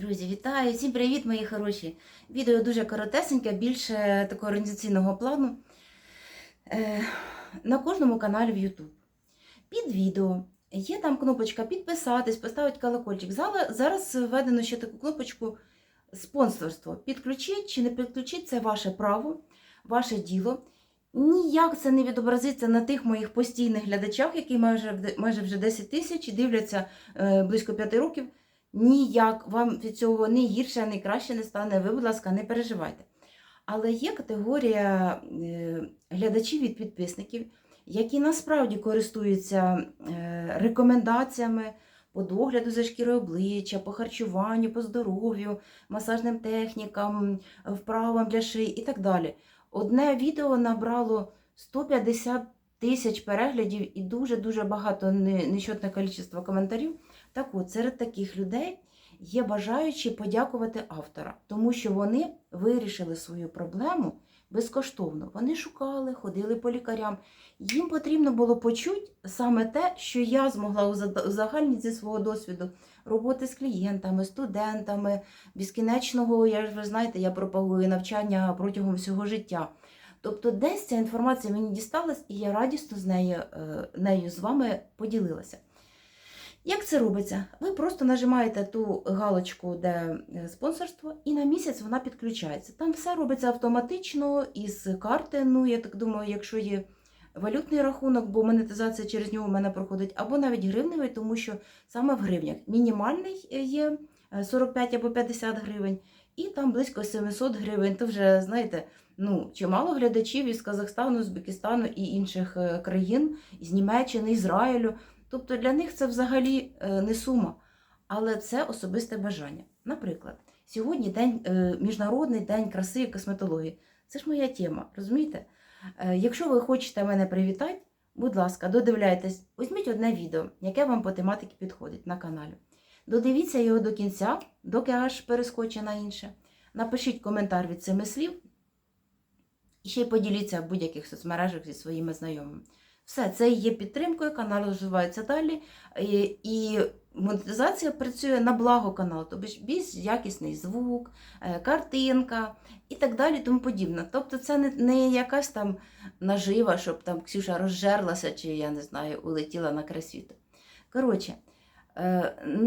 Друзі, вітаю! Всім привіт, мої хороші! Відео дуже коротесеньке, більше такого організаційного плану. Е, на кожному каналі в YouTube. Під відео є там кнопочка підписатись, поставити колокольчик. Зараз введено ще таку кнопочку спонсорство. Підключіть чи не підключіть це ваше право, ваше діло. Ніяк це не відобразиться на тих моїх постійних глядачах, які майже, майже вже 10 тисяч і дивляться е, близько 5 років. Ніяк вам від цього не гірше, не краще не стане. Ви, будь ласка, не переживайте. Але є категорія е, глядачів від підписників, які насправді користуються е, рекомендаціями по догляду за шкірою обличчя, по харчуванню, по здоров'ю, масажним технікам, вправам для шиї і так далі. Одне відео набрало 150 тисяч переглядів і дуже-дуже багато не- нечутне кількість коментарів. Так от, серед таких людей є бажаючі подякувати автора, тому що вони вирішили свою проблему безкоштовно. Вони шукали, ходили по лікарям. Їм потрібно було почути саме те, що я змогла узагальнити зі свого досвіду роботи з клієнтами, студентами, безкінечного, я ви знаєте, я пропагую навчання протягом всього життя. Тобто, десь ця інформація мені дісталась, і я радісно з нею, е, нею з вами поділилася. Як це робиться? Ви просто нажимаєте ту галочку, де е, спонсорство, і на місяць вона підключається. Там все робиться автоматично із карти. Ну, я так думаю, якщо є валютний рахунок, бо монетизація через нього в мене проходить, або навіть гривневий, тому що саме в гривнях мінімальний е, є е, 45 або 50 гривень, і там близько 700 гривень. То вже знаєте, ну чимало глядачів із Казахстану, Узбекистану і інших е, країн, з Німеччини, Ізраїлю. Тобто для них це взагалі е, не сума, але це особисте бажання. Наприклад, сьогодні день, е, Міжнародний день краси і косметології. Це ж моя тема, розумієте? Якщо ви хочете мене привітати, будь ласка, додивляйтесь, візьміть одне відео, яке вам по тематиці підходить на каналі. Додивіться його до кінця, доки аж перескоче на інше. Напишіть коментар від цими слів і ще й поділіться в будь-яких соцмережах зі своїми знайомими. Все, це є підтримкою, канал розвивається далі. І, монетизація працює на благо каналу, тобто більш якісний звук, е, картинка і так далі, тому подібне. Тобто це не, не якась там нажива, щоб там Ксюша розжерлася, чи я не знаю, улетіла на край світу. Коротше,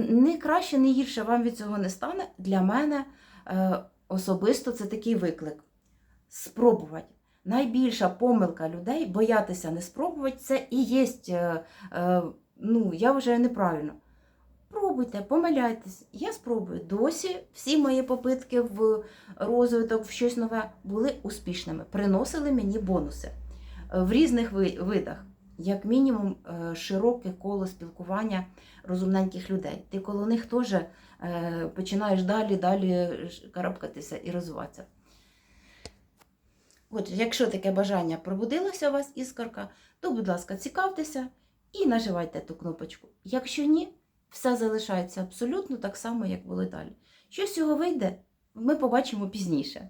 не краще, не гірше вам від цього не стане. Для мене е, особисто це такий виклик. Спробувати. Найбільша помилка людей боятися не спробувати, це і є, е, е, ну, я вважаю, неправильно. Пробуйте, помиляйтесь. Я спробую. Досі всі мої попитки в розвиток, в щось нове були успішними, приносили мені бонуси Е, в різних видах. Як мінімум, е, широке коло спілкування розумненьких людей. Ти коло них теж е, починаєш далі, далі карабкатися і розвиватися. Отже, якщо таке бажання пробудилося у вас іскорка, то, будь ласка, цікавтеся і наживайте ту кнопочку. Якщо ні, все залишається абсолютно так само, як було далі. Що з цього вийде, ми побачимо пізніше.